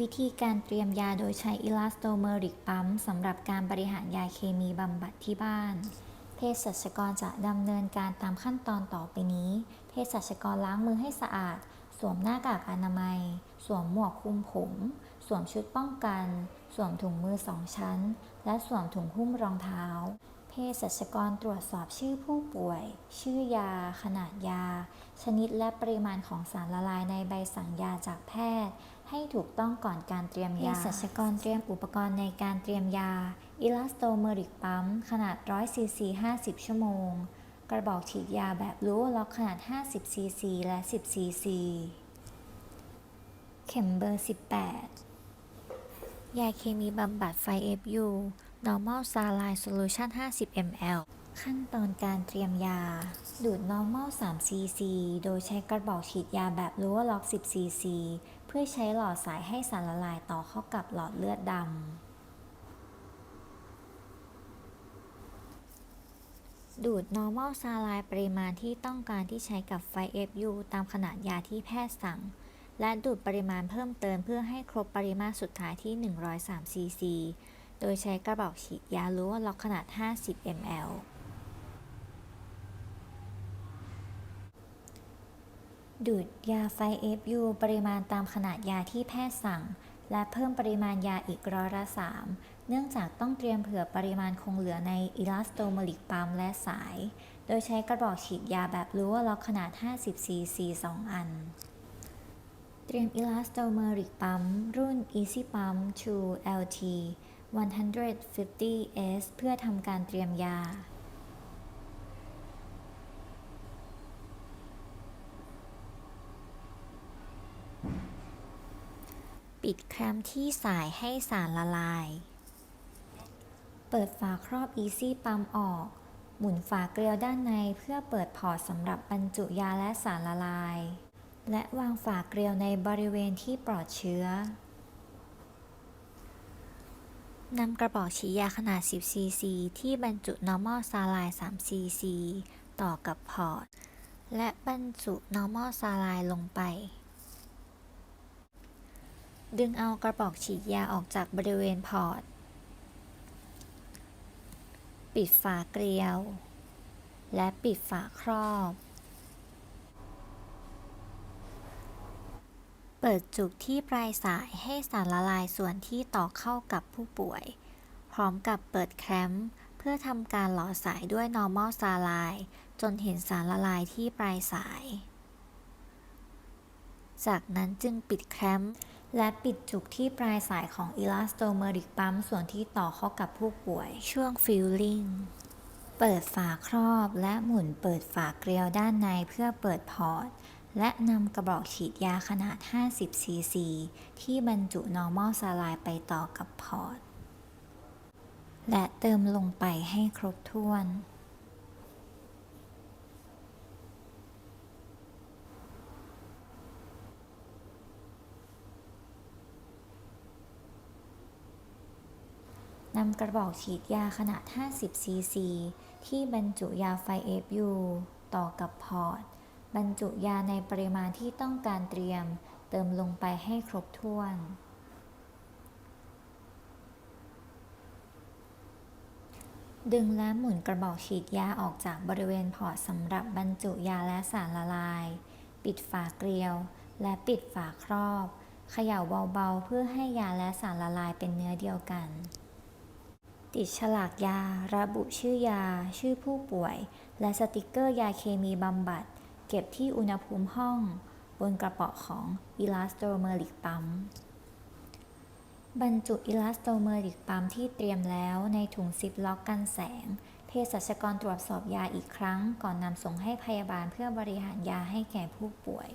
วิธีการเตรียมยาโดยใช้อิลาสโตเมอริกปั๊มสำหรับการบริหารยาเคมีบำบัดที่บ้าน เภสัชกรจะดำเนินการตามขั้นตอนต่อไปนี้ เภสัชกรล้างมือให้สะอาด สวมหน้ากากอนามัย สวมหมวกคลุมผม สวมชุดป้องกัน สวมถุงมือสองชั้น และสวมถุงหุ้มรองเท้า เภสัชกรตรวจสอบชื่อผู้ป่วย ชื่อยา ขนาดยา ชนิดและปริมาณของสารละลายในใบสั่งยาจากแพทย์ ให้ถูกต้องก่อนการเตรียมยาเภสัชกรเตรียมอุปกรณ์ในการเตรียมยา อิลาสโตเมอริกปั๊ม ขนาด 100 ซีซี 50 ชั่วโมง กระบอกฉีดยาแบบรู้ล็อกขนาด 50 ซีซี และ 10 ซีซี เข็มเบอร์ 18 ยาเคมีบำบัดไฟ FU Normal Saline Solution 50 ml ขั้นตอนการเตรียมยา ดูด Normal 3 cc โดยใช้กระบอกฉีดยาแบบ Lower Lock 10 cc เพื่อใช้หลอดสายให้สารละลายต่อเข้ากับหลอดเลือดดำดูด normal saline ปริมาณที่ต้องการที่ใช้กับไฟ FU ตามขนาดยาที่แพทย์สั่ง และดูดปริมาณเพิ่มเติมเพื่อให้ครบปริมาตรสุดท้ายที่ 103ซีซี โดยใช้กระบอกฉีดยารู้ว่าล็อกขนาด 50 ml ดูดยาไฟ FU ปริมาณตามขนาดยาที่แพทย์สั่ง และเพิ่มปริมาณยาอีกร้อยละ3เนื่องจากต้องเตรียมเผื่อปริมาณคงเหลือในอิลาสโตเมริกปั๊มและสาย โดยใช้กระบอกฉีดยาแบบรู้วล็อกขนาด 50ซีซี2อัน เตรียมอิลาสโตเมริกปั๊มรุ่น Easy Pump 2 LT 150S เพื่อทำการเตรียมยา ปิดแคมที่สายให้สารละลาย เปิดฝาครอบ Easy ปั๊มออก หมุนฝาเกลียวด้านในเพื่อเปิดพอร์ตสำหรับบรรจุยาและสารละลาย และวางฝาเกลียวในบริเวณที่ปลอดเชื้อ นำกระบอกฉีดยาขนาด 10ซีซีที่บรรจุ normal saline 3ซีซีต่อกับพอร์ต และบรรจุ normal saline ลงไป ดึงเอากระบอกฉีดยาออกจากบริเวณพอร์ต ปิดฝาเกลียว และปิดฝาครอบ เปิดจุกที่ปลายสายให้สารละลายส่วนที่ต่อเข้ากับผู้ป่วย พร้อมกับเปิดแคมป์เพื่อทำการหล่อสายด้วย normal saline จนเห็นสารละลายที่ปลายสาย จากนั้นจึงปิดแคมป์และปิดจุกที่ปลายสายของอิลาสโตเมริกปั๊มส่วนที่ต่อเข้ากับผู้ป่วย ช่วงฟิลลิ่งเปิดฝาครอบและหมุนเปิดฝาเกลียวด้านในเพื่อเปิดพอร์ต และนำกระบอกฉีดยาขนาด 50 ซีซี ที่บรรจุ normal saline ไปต่อกับพอร์ต และเติมลงไปให้ครบถ้วน นำกระบอกฉีดยาขนาด 50 ซีซี ที่บรรจุยาไฟ FU ต่อกับพอร์ต บรรจุยาในปริมาณที่ต้องการเตรียม เติมลงไปให้ครบถ้วน ดึงและหมุนกระบอกฉีดยาออกจากบริเวณพอร์ตสำหรับบรรจุยาและสารละลาย ปิดฝาเกลียว และปิดฝาครอบ เขย่าเบาๆ เพื่อให้ยาและสารละลายเป็นเนื้อเดียวกัน ติดฉลากยา ระบุชื่อยา ชื่อผู้ป่วย และสติกเกอร์ยาเคมีบำบัด เก็บที่อุณหภูมิห้องบนกระเป๋าของอิลาสโตเมอริกปั๊มบรรจุอิลาสโตเมอริกปั๊มที่เตรียมแล้วในถุงซิปล็อกกันแสง เภสัชกรตรวจสอบยาอีกครั้งก่อนนำส่งให้พยาบาลเพื่อบริหารยาให้แก่ผู้ป่วย